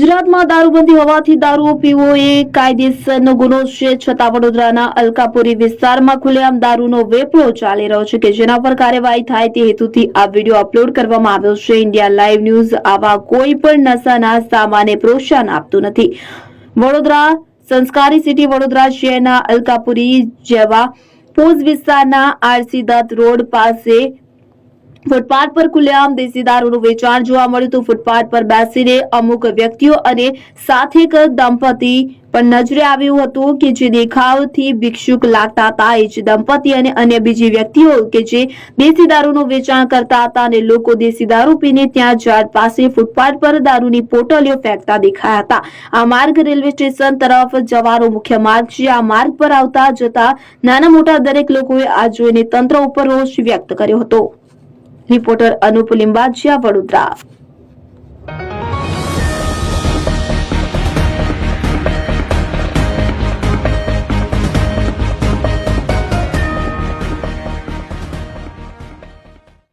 ગુજરાતમાં દારૂબંધી હોવાથી દારૂ પીવો એ કાયદેસરનો ગુનો છે. છતાં વડોદરાના અલકાપુરી વિસ્તારમાં ખુલ્લેઆમ દારૂનો વેપલો ચાલી રહ્યો છે કે જેના પર કાર્યવાહી થાય તે હેતુથી આ વીડિયો અપલોડ કરવામાં આવ્યો છે. ઇન્ડિયા લાઈવ ન્યૂઝ આવા કોઈ પણ નશાના સામાને પ્રોત્સાહન આપતું નથી. વડોદરા સંસ્કારી સિટી વડોદરા શહેરના અલકાપુરી જેવા પોઝ વિસ્તારના આરસી દત્ત રોડ પાસે ફૂટપાથ પર ખુલ્લેઆમ દેશી દારૂનું વેચાણ જોવા મળ્યું તો ફૂટપાથ પર બેસીને અમુક વ્યક્તિઓ અને સાથે એક દંપતી પણ નજરે આવ્યું હતું કે જે દેખાવથી ભિક્ષુક લાગતા હતા. એ જ દંપતી અને અન્ય બીજી વ્યક્તિઓ કે જે દેશી દારૂનું વેચાણ કરતા હતા અને લોકો દેશી દારૂ પીને ત્યાં ઝાડ પાસે ફૂટપાથ પર દારૂની પોટલીઓ ફેંકતા દેખાયા હતા. આ માર્ગ રેલવે સ્ટેશન તરફ જવાનો મુખ્ય માર્ગ છે. આ માર્ગ પર આવતા જતા નાના મોટા દરેક લોકોએ આ જોઈને તંત્ર ઉપર રોષ વ્યક્ત કર્યો હતો. રિપોર્ટર અનુપ લિંબાચિયા વડોદરા